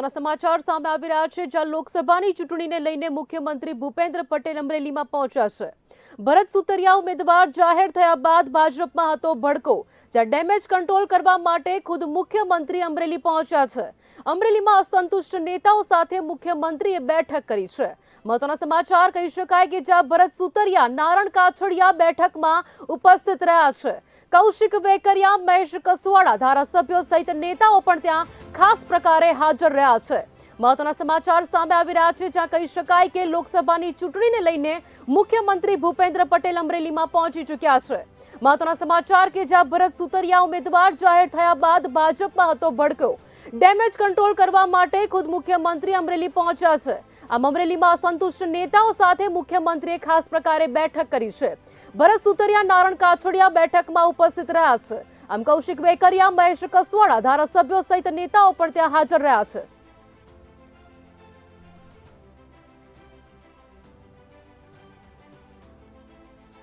મહત્વના સમાચાર સામે આવી રહ્યા છે, જ્યાં લોકસભાની ચૂંટણીને લઈને મુખ્યમંત્રી ભૂપેન્દ્ર પટેલ અમરેલીમાં પહોંચ્યા છે. ભરત સુતરિયા ઉમેદવાર જાહેર થયા બાદ ભાજપમાં હતો ભડકો, જ્યાં ડેમેજ કંટ્રોલ કરવા માટે ખુદ મુખ્યમંત્રી અમરેલી પહોંચ્યા છે. અમરેલીમાં અસંતુષ્ટ નેતાઓ સાથે મુખ્યમંત્રીએ બેઠક કરી છે. મહત્વના સમાચાર કહી શકાય કે જ્યાં ભરત સુતરિયા નારણ કાછડિયા બેઠકમાં ઉપસ્થિત રહ્યા છે. કૌશિક વેકરિયા, મહેશ કસવાડા ધારાસભ્યો સહિત નેતાઓ પણ ત્યાં ખાસ પ્રકારે હાજર રહ્યા છે. મહત્વના સમાચાર સામે આવી રહ્યા છે, જ્યાં કહી શકાય કે લોકસભાની ચૂંટણીને લઈને મુખ્યમંત્રી ભૂપેન્દ્ર પટેલ અમરેલીમાં પહોંચી ચૂક્યા છે. મહત્વના સમાચાર કે જ્યાં ભરત સુતરિયા ઉમેદવાર જાહેર થયા બાદ ભાજપમાં હતો ભડકો. ડેમેજ કંટ્રોલ કરવા માટે ખુદ મુખ્યમંત્રી અમરેલી પહોંચ્યા છે. આમ અમરેલીમાં અસંતુષ્ટ નેતાઓ સાથે મુખ્યમંત્રીએ ખાસ પ્રકારે બેઠક કરી છે. ભરત સુતરિયા, નારણ કાછડિયા બેઠકમાં ઉપસ્થિત રહ્યા છે. આમ કૌશિક વેકરિયા, મહેશ કસવાડા ધારાસભ્યો સહિત નેતાઓ પણ ત્યાં હાજર રહ્યા છે.